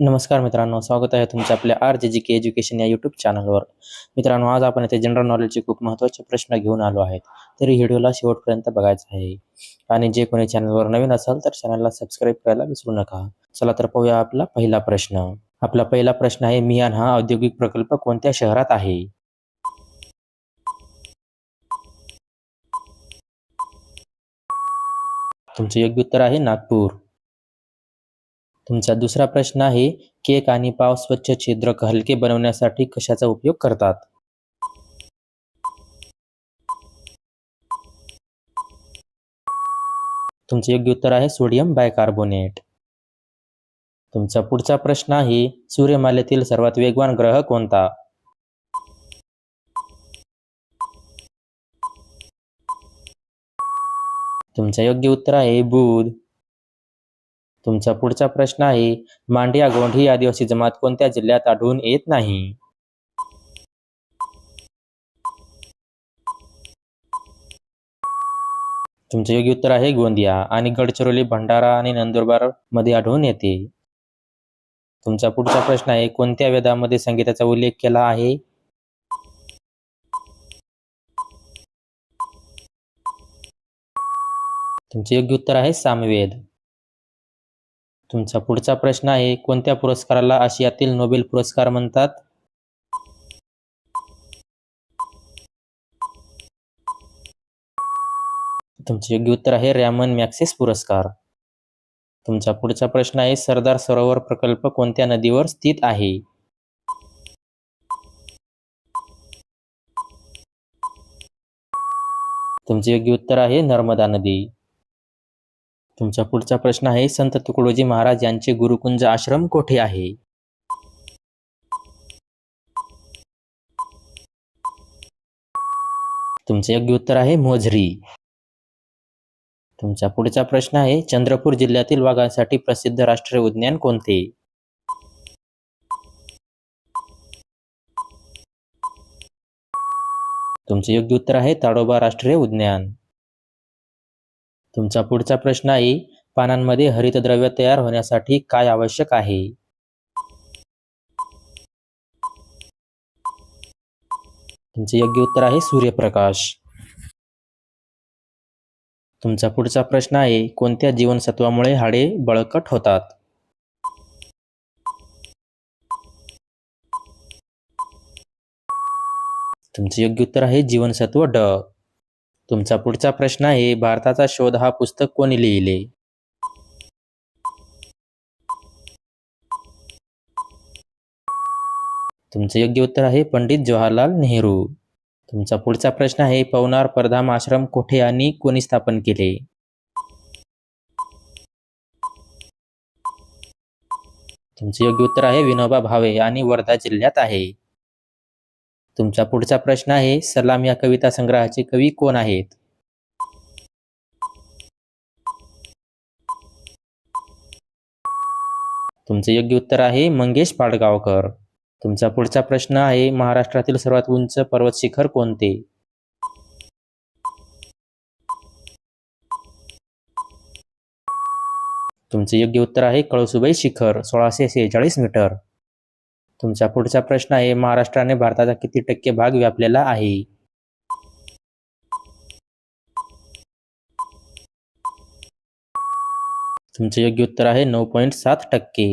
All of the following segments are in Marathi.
नमस्कार मित्रांनो स्वागत आहे तुमचं आपल्या आर जे जी के एज्युकेशन या यूट्यूब चॅनलवर मित्रांनो आज आपण इथे जनरल नॉलेजचे खूप महत्त्वाचे प्रश्न घेऊन आलो आहेत. तरी व्हिडिओला शेवटपर्यंत बघायचं आहे. आणि जे कोणी चॅनलवर नवीन असाल तर चॅनलला सबस्क्राईब करायला विसरू नका. चला तर पाहूया आपला पहिला प्रश्न. आपला पहिला प्रश्न आहे मियान हा औद्योगिक प्रकल्प कोणत्या शहरात आहे? तुमचं योग्य उत्तर आहे नागपूर. तुमचा दुसरा प्रश्न आहे केक आणि पाव स्वच्छ छिद्रक हलके बनवण्यासाठी कशाचा उपयोग करतात? तुमचे योग्य उत्तर आहे सोडियम बायकार्बोनेट. तुमचा पुढचा प्रश्न आहे सूर्यमालेतील सर्वात वेगवान ग्रह कोणता? तुमचं योग्य उत्तर आहे बुध. तुमचा पुढचा प्रश्न आहे मांडिया गोंड ही आदिवासी जमात कोणत्या जिल्ह्यात आढळून येत नाही? तुमचे योग्य उत्तर आहे गोंदिया आणि गडचिरोली भंडारा आणि नंदुरबारमध्ये आढळून येते. तुमचा पुढचा प्रश्न आहे कोणत्या वेदामध्ये संगीताचा उल्लेख केला आहे? तुमचे योग्य उत्तर आहे सामवेद. तुमचा पुढचा प्रश्न आहे कोणत्या पुरस्काराला आशियातील नोबेल पुरस्कार म्हणतात? तुमचे योग्य उत्तर आहे रॅमन मॅक्सिस पुरस्कार. तुमचा पुढचा प्रश्न आहे सरदार सरोवर प्रकल्प कोणत्या नदीवर स्थित आहे? तुमचे योग्य उत्तर आहे नर्मदा नदी. तुमचा पुढचा प्रश्न आहे संत तुकडोजी महाराज यांचे गुरुकुंज आश्रम कोठे आहे? तुमचे योग्य उत्तर आहे मोझरी. तुमचा पुढचा प्रश्न आहे चंद्रपूर जिल्ह्यातील वाघांसाठी प्रसिद्ध राष्ट्रीय उद्यान कोणते? तुमचे योग्य उत्तर आहे ताडोबा राष्ट्रीय उद्यान. तुमचा पुढचा प्रश्न आहे पानांमध्ये हरितद्रव्य तयार होण्यासाठी काय आवश्यक आहे? तुमचे योग्य उत्तर आहे सूर्यप्रकाश. तुमचा पुढचा प्रश्न आहे कोणत्या जीवनसत्वामुळे हाडे बळकट होतात? तुमचे योग्य उत्तर आहे जीवनसत्व ड. तुमचा पुढचा प्रश्न आहे भारताचा शोध हा पुस्तक कोणी लिहिले? तुमचे योग्य उत्तर आहे पंडित जवाहरलाल नेहरू. तुमचा पुढचा प्रश्न आहे पवनार परधाम आश्रम कोठे आणि कोणी स्थापन केले? तुमचे योग्य उत्तर आहे विनोबा भावे आणि वर्धा जिल्ह्यात आहे. तुमचा पुढचा प्रश्न आहे सलाम या कविता संग्रहाचे कवी कोण आहेत? तुमचे योग्य उत्तर आहे मंगेश पाडगावकर. तुमचा पुढचा प्रश्न आहे महाराष्ट्रातील सर्वात उंच पर्वत शिखर कोणते? तुमचे योग्य उत्तर आहे कळसुबाई शिखर सोळाशे सेहेचाळीस मीटर. तुमचा पुढचा प्रश्न आहे महाराष्ट्राने भारताचा किती टक्के भाग व्यापलेला आहे? तुमचे योग्य उत्तर आहे नऊ पॉईंट सात टक्के.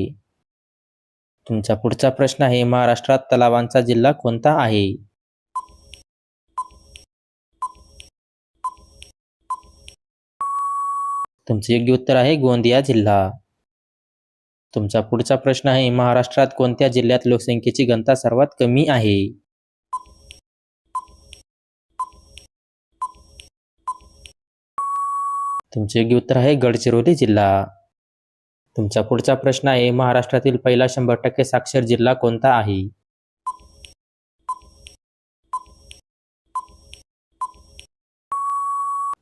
तुमचा पुढचा प्रश्न आहे महाराष्ट्रात तलावांचा जिल्हा कोणता आहे? तुमचे योग्य उत्तर आहे गोंदिया जिल्हा. तुमचा पुढचा प्रश्न आहे महाराष्ट्रात कोणत्या जिल्ह्यात लोकसंख्येची घनता सर्वात कमी आहे? तुमचे योग्य उत्तर आहे गडचिरोली जिल्हा. तुमचा पुढचा प्रश्न आहे महाराष्ट्रातील पहिला शंभर टक्के साक्षर जिल्हा कोणता आहे?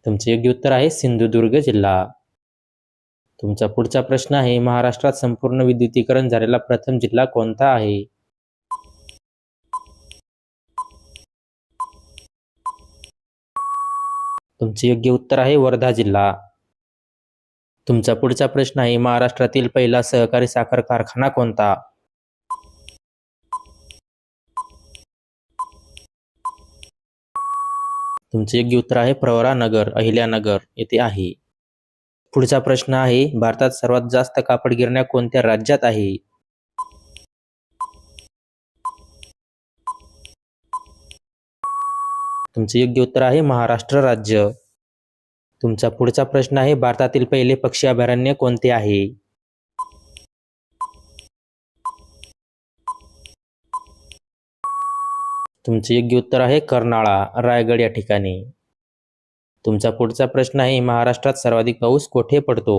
तुमचे योग्य उत्तर आहे सिंधुदुर्ग जिल्हा. तुमचा पुढचा प्रश्न आहे महाराष्ट्रात संपूर्ण विद्युतीकरण झालेला प्रथम जिल्हा कोणता आहे? तुमचे योग्य उत्तर आहे वर्धा जिल्हा. तुमचा पुढचा प्रश्न आहे महाराष्ट्रातील पहिला सहकारी साखर कारखाना कोणता? तुमचे योग्य उत्तर आहे प्रवरानगर अहिल्यानगर येथे आहे. पुढचा प्रश्न आहे भारतात सर्वात जास्त कापड गिरण्या कोणत्या राज्यात आहे? तुमचे योग्य उत्तर आहे महाराष्ट्र राज्य. तुमचा पुढचा प्रश्न आहे भारतातील पहिले पक्षी अभयारण्य कोणते आहे? तुमचे योग्य उत्तर आहे कर्नाळा रायगड या ठिकाणी. तुमचा पुढचा प्रश्न आहे महाराष्ट्रात सर्वाधिक पाऊस कोठे पडतो?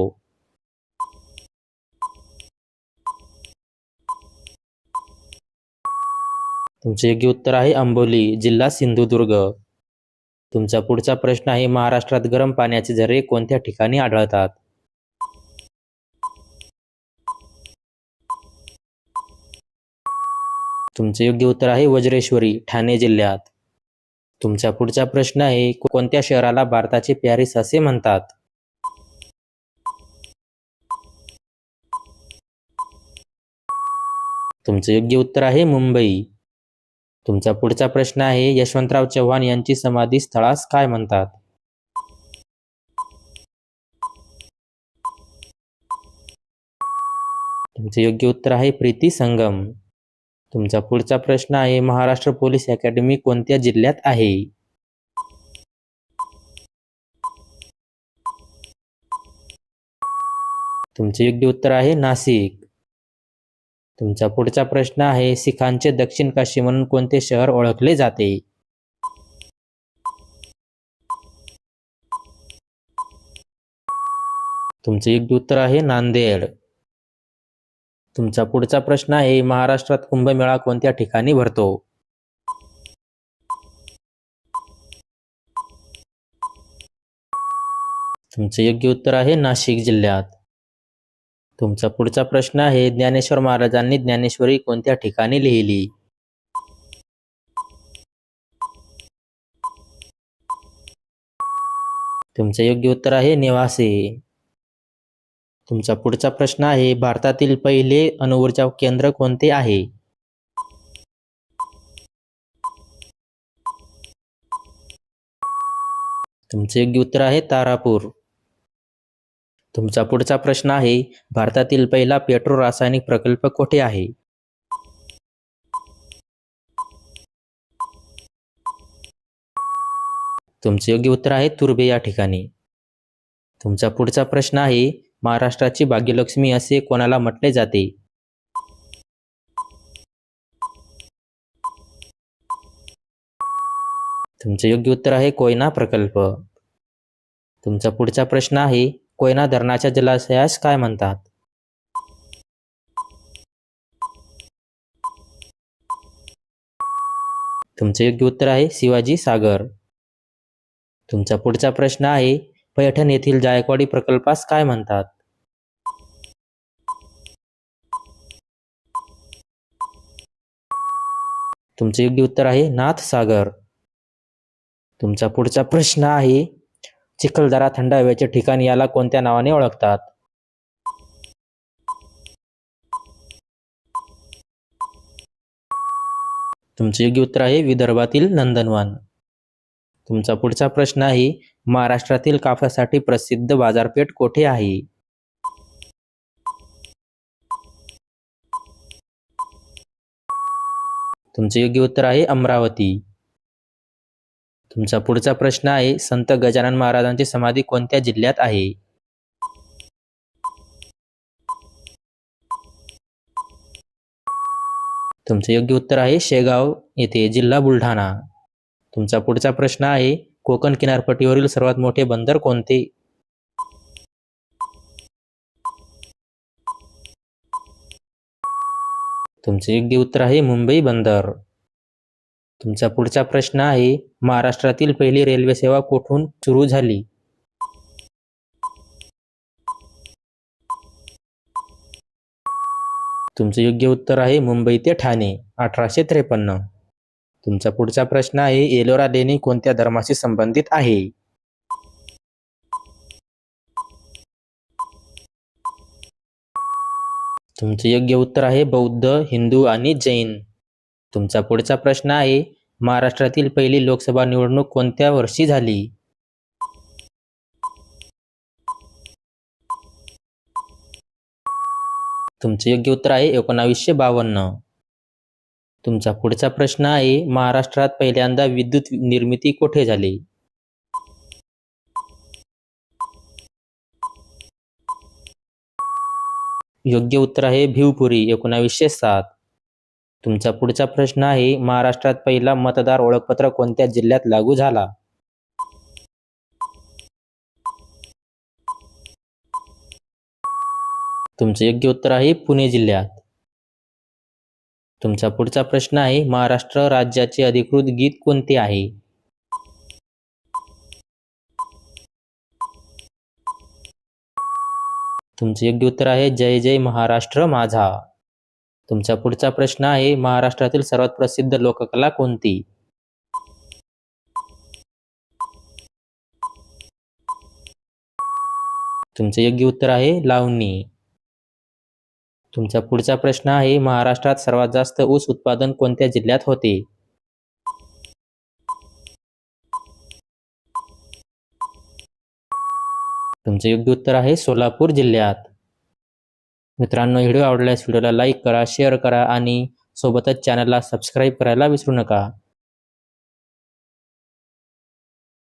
तुमचे योग्य उत्तर आहे अंबोली जिल्हा सिंधुदुर्ग. तुमचा पुढचा प्रश्न आहे महाराष्ट्रात गरम पाण्याचे झरे कोणत्या ठिकाणी आढळतात? तुमचे योग्य उत्तर आहे वज्रेश्वरी ठाणे जिल्ह्यात. तुमचा पुढचा प्रश्न आहे कोणत्या शहराला भारताचे पॅरिस असे म्हणतात? तुमचं योग्य उत्तर आहे मुंबई. तुमचा पुढचा प्रश्न आहे यशवंतराव चव्हाण यांची समाधी स्थळास काय म्हणतात? तुमचे योग्य उत्तर आहे प्रीती संगम. तुमचा पुढचा प्रश्न आहे महाराष्ट्र पोलीस अकॅडमी कोणत्या जिल्ह्यात आहे? तुमचे योग्य उत्तर आहे नाशिक. तुमचा पुढचा प्रश्न आहे सिखांचे दक्षिण काशी म्हणून कोणते शहर ओळखले जाते? तुमचे योग्य उत्तर आहे नांदेड. तुमचा पुढचा प्रश्न आहे महाराष्ट्रात कुंभमेळा कोणत्या ठिकाणी भरतो? तुमचे योग्य उत्तर आहे नाशिक जिल्ह्यात. तुमचा पुढचा प्रश्न आहे ज्ञानेश्वर महाराजांनी ज्ञानेश्वरी कोणत्या ठिकाणी लिहिली? तुमचे योग्य उत्तर आहे निवासी. तुमचा पुढचा प्रश्न आहे भारतातील पहिले अणुऊर्जा केंद्र कोणते आहे? तुमचे योग्य उत्तर आहे तारापूर. तुमचा पुढचा प्रश्न आहे भारतातील पहिला पेट्रो रासायनिक प्रकल्प कोठे आहे? तुमचे योग्य उत्तर आहे तुर्बे या ठिकाणी. तुमचा पुढचा प्रश्न आहे महाराष्ट्राची भाग्यलक्ष्मी असे कोणाला म्हटले जाते? तुमचे योग्य उत्तर आहे कोयना प्रकल्प. तुमचा पुढचा प्रश्न आहे कोयना धरणाच्या जलाशयास काय म्हणतात? तुमचे योग्य उत्तर आहे शिवाजी सागर. तुमचा पुढचा प्रश्न आहे पैठण येथील जायकवाडी प्रकल्पास काय म्हणतात? तुमचे योग्य उत्तर आहे नाथसागर. तुमचा पुढचा प्रश्न आहे चिखलदरा थंड हवेचे ठिकाण याला कोणत्या नावाने ओळखतात? तुमचे योग्य उत्तर आहे विदर्भातील नंदनवन. तुमचा पुढचा प्रश्न आहे महाराष्ट्रातील कापसासाठी प्रसिद्ध बाजारपेठ कोठे आहे? तुमचे योग्य उत्तर आहे अमरावती. तुमचा पुढचा प्रश्न आहे संत गजानन महाराजांची समाधी कोणत्या जिल्ह्यात आहे? तुमचे योग्य उत्तर आहे शेगाव येथे जिल्हा बुलढाणा. तुमचा पुढचा प्रश्न आहे कोकण किनारपट्टीवरील सर्वात मोठे बंदर कोणते? तुमचे योग्य उत्तर आहे मुंबई बंदर. तुमचा पुढचा प्रश्न आहे महाराष्ट्रातील पहिली रेल्वे सेवा कुठून सुरू झाली? तुमचे योग्य उत्तर आहे मुंबई ते ठाणे अठराशे त्रेपन्न. तुमचा पुढचा प्रश्न आहे एलोरा लेणी कोणत्या धर्माशी संबंधित आहे? तुमचं योग्य उत्तर आहे बौद्ध हिंदू आणि जैन. तुमचा पुढचा प्रश्न आहे महाराष्ट्रातील पहिली लोकसभा निवडणूक कोणत्या वर्षी झाली? तुमचे योग्य उत्तर आहे एकोणावीसशे बावन्न. तुमचा पुढचा प्रश्न आहे महाराष्ट्रात पहिल्यांदा विद्युत निर्मिती कोठे झाली? योग्य उत्तर आहे भिवपुरी एकोणावीसशे सात. तुमचा पुढचा प्रश्न आहे महाराष्ट्रात पहिला मतदार ओळखपत्र कोणत्या जिल्ह्यात लागू झाला? तुमचे योग्य उत्तर आहे पुणे जिल्ह्यात. तुमचा पुढचा प्रश्न आहे महाराष्ट्र राज्याचे अधिकृत गीत कोणते आहे? तुमचं योग्य उत्तर आहे. जय जय महाराष्ट्र माझा. तुमचा पुढचा प्रश्न आहे महाराष्ट्रातील सर्वात प्रसिद्ध लोककला कोणती? तुमचे योग्य उत्तर आहे लावणी. तुमचा पुढचा प्रश्न आहे महाराष्ट्रात सर्वात जास्त ऊस उत्पादन कोणत्या जिल्ह्यात होते? तुमचं योग्य उत्तर आहे सोलापूर जिल्ह्यात. मित्रांनो व्हिडिओ आवडल्यास व्हिडिओला लाईक करा शेअर करा आणि सोबतच चॅनलला सबस्क्राईब करायला विसरू नका.